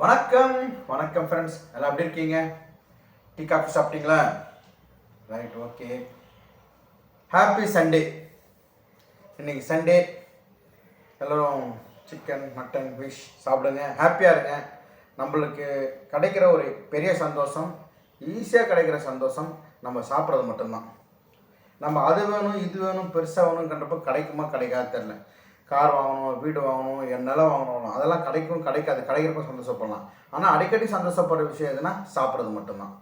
வணக்கம். வணக்கம் ஃப்ரெண்ட்ஸ் எல்லாம் எப்படி இருக்கீங்க? டீ காஃபி சாப்பிட்டீங்களா? ரைட் ஓகே ஹாப்பி சண்டே இன்னைக்கு சண்டே எல்லோரும் சிக்கன் மட்டன் ஃபிஷ் சாப்பிடுங்க. ஹாப்பியாக இருங்க. நம்மளுக்கு கிடைக்கிற ஒரு பெரிய சந்தோஷம் ஈஸியாக கிடைக்கிற சந்தோஷம் நம்ம சாப்பிட்றது மட்டும்தான். நம்ம அது வேணும் இது வேணும் பெருசாக வேணும்ன்றப்ப கிடைக்குமா கிடைக்காது தெரில கார் வாங்கணும் வீடு வாங்கணும் என் நிலம் வாங்கணும் அதெல்லாம் கிடைக்கும் கிடைக்காது. கிடைக்கிறப்ப சந்தோஷப்படலாம். ஆனால் அடிக்கடி சந்தோஷப்படுற விஷயம் எதுனா சாப்பிட்றது மட்டும்தான்.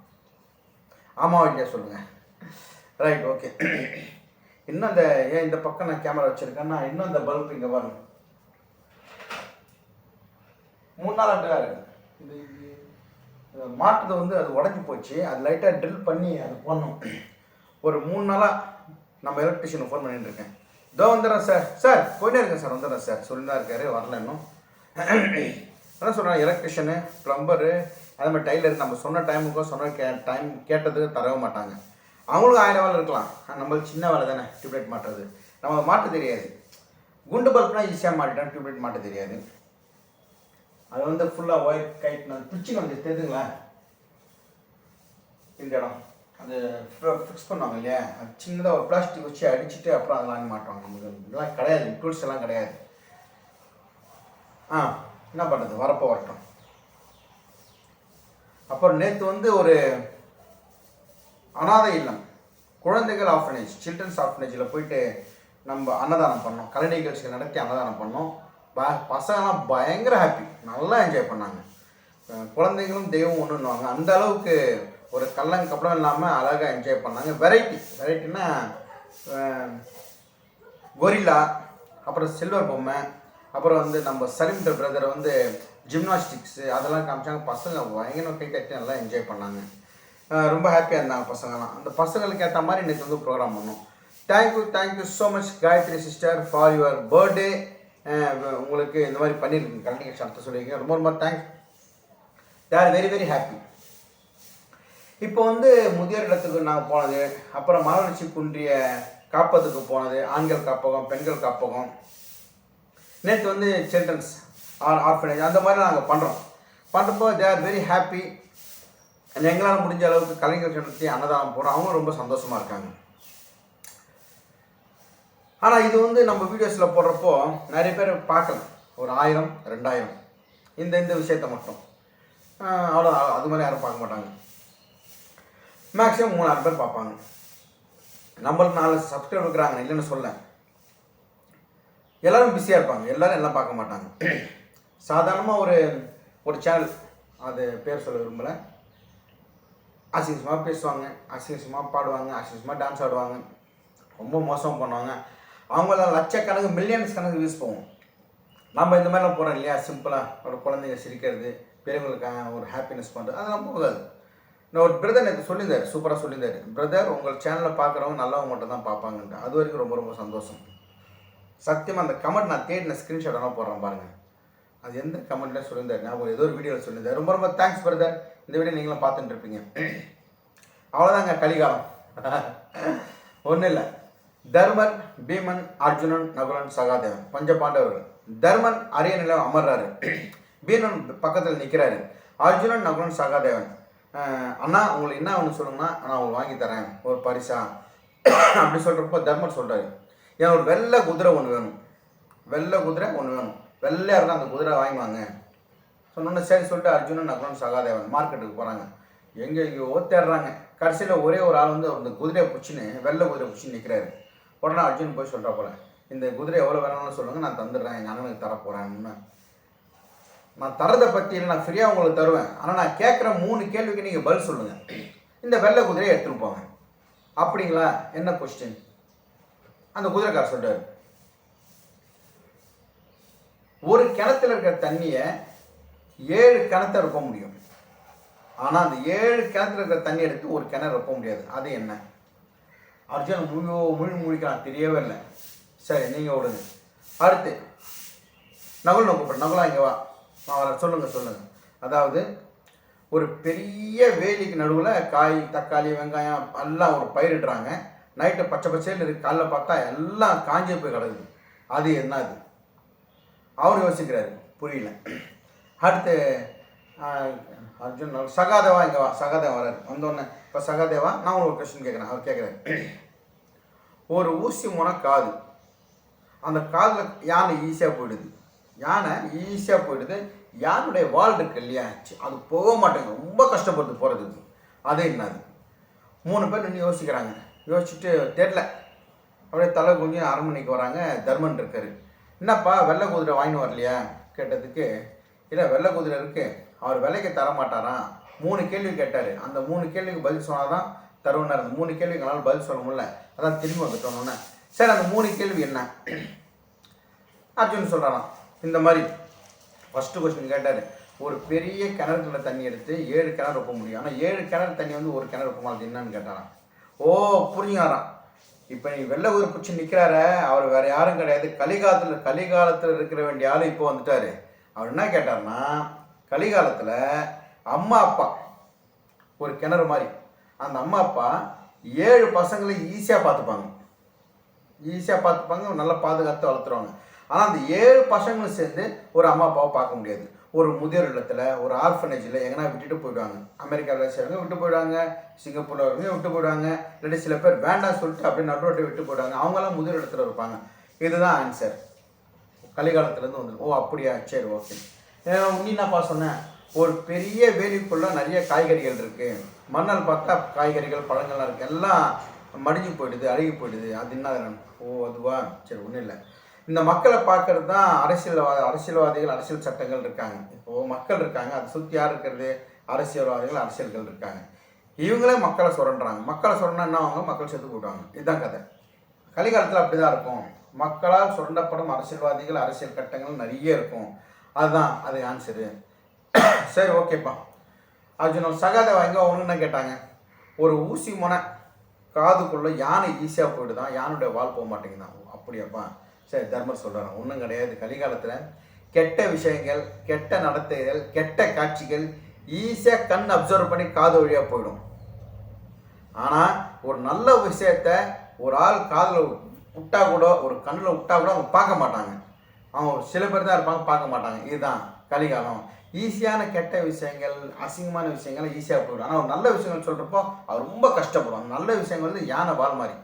ஆமாம் இல்லையா சொல்லுங்கள் ரைட் ஓகே இன்னும் அந்த ஏன் இந்த பக்கம் நான் கேமரா வச்சுருக்கேன்னா இன்னும் அந்த பல்ப் இங்கே வரும் மூணு நாள் அப்படிதான் இருக்கு. இது மாட்டுது வந்து அது உடஞ்சி போச்சு. அது லைட்டாக ட்ரில் பண்ணி அது போடணும். ஒரு மூணு நாளாக நம்ம எலக்ட்ரிஷியனை ஃபோன் பண்ணிட்டு இருக்கேன். இதோ வந்துடுறேன் சார். சார் போயிட்டே இருக்கேன் சார் வந்துடுறேன் சார். சொல்லிதான் இருக்காரு வரல இன்னும். அதான் சொல்கிறேன் எலக்ட்ரிஷியனு ப்ளம்பரு அதே மாதிரி டைலர் நம்ம சொன்ன டைமுக்கும் சொன்ன கே டைம் கேட்டதுக்கு தரவே மாட்டாங்க. அவங்களுக்கும் ஆயிரம் வேலை இருக்கலாம். நம்மளுக்கு சின்ன வேலை தானே டியூப்லைட் மாட்டுறது. நம்ம மாட்ட தெரியாது. குண்டு பல்ப்னால் ஈஸியாக மாட்டிட்டோம் டியூப்லைட் மாட்ட தெரியாது. அது வந்து ஃபுல்லாக ஒயர் கைட் நான் பிடிச்சி வந்து தெரியுதுங்களா இந்த இடம். அது ஃபிக்ஸ் பண்ணுவாங்க இல்லையா? அது சின்னதாக ஒரு பிளாஸ்டிக் வச்சு அடிச்சுட்டு அப்புறம் அதெல்லாம் மாட்டுவாங்க நமக்கு இதெல்லாம் கிடையாது. டூல்ஸ் எல்லாம் கிடையாது. ஆ என்ன பண்ணுறது வரப்போ வரட்டும். அப்புறம் நேற்று வந்து ஒரு அனாதை இல்லம். குழந்தைகள் ஆஃபனேஜ் சில்ட்ரன்ஸ் ஆஃபனேஜில் போயிட்டு நம்ம அன்னதானம் பண்ணோம். கலை நிகழ்ச்சிகள் நடத்தி அன்னதானம் பண்ணோம். ப பசங்களாம் பயங்கர ஹாப்பி நல்லா என்ஜாய் பண்ணாங்க. குழந்தைங்களும் குழந்தைகளும் தெய்வம் ஒன்றுன்னுவாங்க அந்த அளவுக்கு ஒரு கள்ளங்கப்படம் இல்லாமல் அழகாக என்ஜாய் பண்ணாங்க. வெரைட்டி வெரைட்டினா கொரில்லா அப்புறம் சில்வர் பொம்மை அப்புறம் வந்து நம்ம சலிம்டர் பிரதர் வந்து ஜிம்னாஸ்டிக்ஸு அதெல்லாம் காமிச்சாங்க. பசங்க பயங்கர கை கட்டி நல்லா என்ஜாய் பண்ணாங்க. ரொம்ப ஹாப்பியாக இருந்தாங்க பசங்கலாம். அந்த பசங்களுக்கு ஏற்ற மாதிரி இன்றைக்கி வந்து ப்ரோக்ராம் பண்ணோம். Thank you thank you so much Gayathri sister for your birthday உங்களுக்கு இந்த மாதிரி பண்ணியிருக்கீங்க. கண்டிப்பாக சத்த சொல்லியிருக்கீங்க ரொம்ப ரொம்ப thanks they are very very happy இப்போ வந்து முதியோர் இடத்துக்கு நாங்கள் போனது அப்புறம் மரணச்சி குன்றிய காப்பதுக்கு போனது ஆண்கள் காப்பகம் பெண்கள் காப்பகம். நேற்று வந்து சில்ட்ரன்ஸ் ஆர் ஆர்ஃபனேஜ் அந்த மாதிரி நாங்கள் பண்ணுறோம் பண்ணுறப்போ தே ஆர் வெரி ஹாப்பி எங்களால் முடிஞ்ச அளவுக்கு கலைஞர் நடத்தி அன்னதானம் போகிறோம் அவங்களும் ரொம்ப சந்தோஷமாக இருக்காங்க. ஆனால் இது வந்து நம்ம வீடியோஸில் போடுறப்போ நிறைய பேர் பார்க்கல. ஒரு ஆயிரம் ரெண்டாயிரம். இந்த இந்த விஷயத்தை மட்டும். அவ்வளோ அது மாதிரி யாரும் பார்க்க மாட்டாங்க. மேக்ஸிமம் மூணாயிரம் பேர் பார்ப்பாங்க. நம்மளுக்கு நாலு சப்ஸ்கிரைபர் இருக்கிறாங்க இல்லைன்னு சொல்ல. எல்லோரும் பிஸியாக இருப்பாங்க. எல்லோரும் எல்லாம் பார்க்க மாட்டாங்க. சாதாரணமாக ஒரு ஒரு சேனல் அது பேர் சொல்ல விரும்பலை. அசிங்கமாக பேசுவாங்க அசிங்கமாக பாடுவாங்க அசிங்கமாக டான்ஸ் ஆடுவாங்க. ரொம்ப மோசம் பண்ணுவாங்க. அவங்களாம் லட்சக்கணக்கு மில்லியன்ஸ் கணக்கு வியூஸ் போவோம் நம்ம இந்த மாதிரிலாம் போகிறோம் இல்லையா? சிம்பிளாக ஒரு குழந்தைங்க சிரிக்கிறது பெரியவங்களுக்காக ஒரு ஹாப்பினஸ் பண்ணுறது அதெல்லாம் போகாது. நான் ஒரு பிரதர் எனக்கு சொல்லியிருந்தார் சூப்பராக சொல்லியிருந்தார். பிரதர் உங்கள் சேனலில் பார்க்குறவங்க நல்லவங்க மட்டும் தான் பார்ப்பாங்கன்ட்டு. அது வரைக்கும் ரொம்ப ரொம்ப சந்தோஷம். சத்தியமாக அந்த கமெண்ட் நான் தேடின ஸ்க்ரீன்ஷாட் எல்லாம் போடுறேன் பாருங்கள் அது எந்த கமெண்ட்ல சொல்லியிருந்தார்? ஞாபகம் ஏதோ ஒரு வீடியோவில் சொல்லியிருந்தார். ரொம்ப ரொம்ப தேங்க்ஸ் பிரதர் இந்த வீடியோ நீங்களும் பார்த்துட்டு இருப்பீங்க. அவ்வளோதாங்க கலிகாலம். ஒன்றும் இல்லை. தர்மன் பீமன் அர்ஜுனன் நகுலன் சகாதேவன். பஞ்ச பாண்டவர்கள் தர்மன் அரியணையில் அமர்றாரு. பீமன் பக்கத்தில் நிற்கிறாரு அர்ஜுனன் நகுலன் சகாதேவன். அண்ணா உங்களுக்கு என்ன ஒன்று சொல்லுங்கன்னா நான் உங்களுக்கு வாங்கி தரேன். ஒரு பரிசா? அப்படி சொல்கிறப்ப தர்மர் சொல்கிறாரு ஏன் ஒரு வெள்ளை குதிரை ஒன்று வேணும். வெள்ளை குதிரை ஒன்று வேணும். வெள்ளையாக இருந்தால் அந்த குதிரை வாங்குவாங்க சொன்னோன்னே சரி சொல்லிட்டு அர்ஜுனன் நகுலன் சகாதேவன் மார்க்கெட்டுக்கு போகிறாங்க எங்கே எங்கேயோ தேடுறாங்க. கடைசியில் ஒரே ஒரு ஆள் வந்து அந்த குதிரையை பிடிச்சின்னு வெள்ளை குதிரை பிடிச்சின்னு நிற்கிறாரு உடனே அர்ஜுன் போய் சொல்கிறா போல இந்த குதிரை எவ்வளோ வேணாலும் சொல்லுங்கள் நான் தந்துடுறேன். எங்கள் அண்ணனுக்கு தரப்போகிறேன்னு நான் தரதை பற்றி நான் ஃப்ரீயாக உங்களுக்கு தருவேன். ஆனால் நான் கேட்குற மூணு கேள்விக்கு நீங்கள் பதில் சொல்லுங்கள் இந்த வெள்ளை குதிரையை எடுத்துகிட்டு போங்க. அப்படிங்களா? என்ன கொஸ்டின் அந்த குதிரைக்கார சொல்கிறார் ஒரு கிணத்துல இருக்கிற தண்ணியை ஏழு கிணத்த ரொப்ப முடியும். ஆனால் அந்த ஏழு கிணத்துல இருக்கிற தண்ணி எடுத்து ஒரு கிணறு ரொப்ப முடியாது. அது என்ன? அர்ஜுன் முழு முழு முழிக்கலாம் தெரியவே இல்லை. சரி நீங்கள் விடுங்க அடுத்து நகுல் நோக்கப்படும் நகுலா இங்கே வா. சொல்லுங்கள் சொல்லுங்கள் அதாவது ஒரு பெரிய வேலிக்கு நடுவில் காய் தக்காளி வெங்காயம் எல்லாம் ஒரு பயிரிடுறாங்க நைட்டு பச்சை பச்சையில் இருக்கு. காலைல பார்த்தா எல்லாம் காஞ்சி போய் கிடக்குது. அது என்னது அவர் யோசிக்கிறாரு. புரியல. அடுத்து அர்ஜுன் சகாதேவா இங்கே வா சகாதேவா வராரு. வந்தோடனே இப்போ சகாதேவா நான் உங்களுக்கு ஒரு கொஸ்டின் கேட்குறேன் அவர் கேட்குறேன் ஒரு ஊசி முனை காது. அந்த காதில் யானை ஈஸியாக போயிடுது. யானை ஈஸியாக போயிடுது. யானுடைய வால் இருக்கு இல்லையா? அது போக மாட்டேங்குது. ரொம்ப கஷ்டப்படுது போகிறதுக்கு அது என்னது? மூணு பேர் நின்று யோசிக்கிறாங்க. யோசிச்சுட்டு தெரில அப்படியே தலை குஞ்சு அரண்மனைக்கு வராங்க. தர்மன் இருக்காரு. என்னப்பா வெள்ளை குதிரை வாங்கின்னு வரலையா? கேட்டதுக்கு இல்லை வெள்ளை குதிரை இருக்குது அவர் விலைக்கு தர மாட்டாராம். மூணு கேள்வி கேட்டார். அந்த மூணு கேள்விக்கு பதில் சொன்னாதான் தருவனார் அந்த மூணு கேள்விக்கு என்னால் பதில் சொல்ல முடியல. அதான் திரும்பி வந்துட்டோன்னே சரி அந்த மூணு கேள்வி என்ன? அர்ஜுன் சொல்கிறாராம் இந்த மாதிரி ஃபஸ்ட்டு கொஸ்டின் கேட்டார். ஒரு பெரிய கிணறுக்குள்ள தண்ணி எடுத்து ஏழு கிணறு வைக்க முடியும். ஆனால் ஏழு கிணறு தண்ணி வந்து ஒரு கிணறு வைக்க அது என்னன்னு கேட்டாராம். ஓ புரியாராம் இப்போ நீ வெள்ள ஊர் பிடிச்சி நிற்கிறார அவர் வேற யாரும் கிடையாது. கலிகாலத்தில் கலிகாலத்தில் இருக்கிற வேண்டிய ஆள் இப்போ வந்துட்டாரு. அவர் என்ன கேட்டார்னா கலிகாலத்தில் அம்மா அப்பா ஒரு கிணறு மாதிரி. அந்த அம்மா அப்பா ஏழு பசங்களை ஈஸியாக பார்த்துப்பாங்க. ஈஸியாக பார்த்துப்பாங்க நல்லா பாதுகாத்து வளர்த்துருவாங்க. ஆனால் அந்த ஏழு பசங்களும் சேர்ந்து ஒரு அம்மா அப்பாவை பார்க்க முடியாது. ஒரு முதியோர் இல்லத்தில் ஒரு ஆர்ஃபனேஜில் எங்கன்னா விட்டுட்டு போயிடுவாங்க. அமெரிக்காவில் செய்கிறவங்க விட்டு போயிடுவாங்க சிங்கப்பூரில் இருக்கவங்க விட்டு போயிடுவாங்க இல்லாட்டி சில பேர் வேண்டாம் சொல்லிட்டு அப்படியே நடுரோட்டை விட்டு போயிடுவாங்க. அவங்களாம் முதியோர் இடத்துல இருப்பாங்க. இதுதான் ஆன்சர் கலிகாலத்துலேருந்து வந்து ஓ அப்படியா? சரி ஓகே நீ என்னப்பா சொன்னேன் ஒரு பெரிய வேலிக்குள்ளே நிறைய காய்கறிகள் இருக்குது மண்ணால் பார்த்தா காய்கறிகள் பழங்கள்லாம் இருக்குது எல்லாம் மடிஞ்சு போயிடுது அழுகி போயிடுது. அது என்ன ஓ அதுவா? சரி ஒன்றும் இல்லை. இந்த மக்களை பார்க்கறது தான் அரசியல்வாத அரசியல்வாதிகள் அரசியல் சட்டங்கள் இருக்காங்க. இப்போது மக்கள் இருக்காங்க அதை சுற்றி யார் இருக்கிறது? அரசியல்வாதிகள் அரசியல்கள் இருக்காங்க. இவங்களே மக்களை சுரண்டுறாங்க. மக்களை சுரண்டா என்ன அவங்க மக்கள் செத்து போயிடுவாங்க. இதுதான் கதை. கலிகாலத்தில் அப்படி தான் இருக்கும். மக்களால் சுரண்டப்படும் அரசியல்வாதிகள் அரசியல் கட்டங்கள் நிறைய இருக்கும். அதுதான் அது ஆன்சரு சரி ஓகேப்பா. அர்ஜுனன் சகாதேவா எங்கே அவங்க என்ன கேட்டாங்க? ஒரு ஊசி முனை காதுக்குள்ளே யானை ஈஸியாக போயிடுதான். யானுடைய வால் போக மாட்டேங்குதான். அப்படியாப்பா. சரி தர்மர் சொல்கிறாங்க ஒன்றும் கிடையாது. கலிகாலத்தில் கெட்ட விஷயங்கள் கெட்ட நடத்தைகள் கெட்ட காட்சிகள் ஈஸியாக கண் அப்சர்வ் பண்ணி காது வழியாக போயிடும். ஆனால் ஒரு நல்ல விஷயத்த ஒரு ஆள் காதில் விட்டா கூட ஒரு கண்ணில் விட்டா கூட அவங்க பார்க்க மாட்டாங்க. அவங்க சில பேர் தான் இருப்பாங்க பார்க்க மாட்டாங்க. இதுதான் கலிகாலம். ஈஸியான கெட்ட விஷயங்கள் அசிங்கமான விஷயங்கள் ஈஸியாக போயிடும். ஆனால் ஒரு நல்ல விஷயங்கள் சொல்கிறப்போ அவர் ரொம்ப கஷ்டப்படுவாங்க நல்ல விஷயங்கள் வந்து யானை வாழ் மாதிரி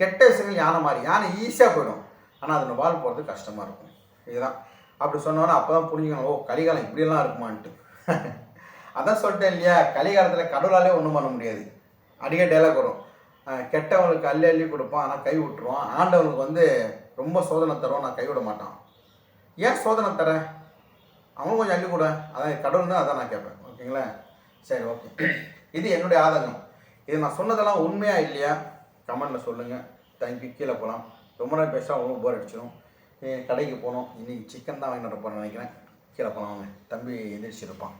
கெட்ட விஷயங்கள் யானை மாதிரி யானை ஈஸியாக போயிடும். ஆனால் அதில் வாழ் போகிறது கஷ்டமாக இருக்கும். இதுதான். அப்படி சொன்னோன்னா அப்போ தான் புரிஞ்சுக்கணும். ஓ கலிகாலம் இப்படியெல்லாம் இருக்குமான்ட்டு. அதான் சொல்லிட்டேன் இல்லையா? கலிகாலத்தில் கடவுளாலே ஒன்றும் பண்ண முடியாது. அடிக்க டைலாக் வரும். கெட்டவங்களுக்கு கெட்டவனுக்கு அள்ளி அள்ளி கொடுப்பான். ஆனால் கை விட்டுருவான். ஆண்டவனுக்கு வந்து ரொம்ப சோதனை தருவான். நான் கைவிட மாட்டான். ஏன் சோதனை தரேன் அவனும் கொஞ்சம் அள்ளி கூட. அதான் கடவுள் தான் அதான் நான் கேட்பேன். ஓகேங்களா? சரி ஓகே. இது என்னுடைய ஆதங்கம். இது நான் சொன்னதெல்லாம் உண்மையாக இல்லையா? கமெண்டில் சொல்லுங்கள் தேங்க்யூ கீழே போகலாம் ரொம்ப நேரம் பேசா ரொம்ப போர் அடிச்சிடும் கடைக்கு போகணும் இன்றைக்கி சிக்கன் தான் வாங்கிட்டு வர போகிறேன் நினைக்கிறேன். கீழே போகலாம் தம்பி எந்திரிச்சிருப்பான்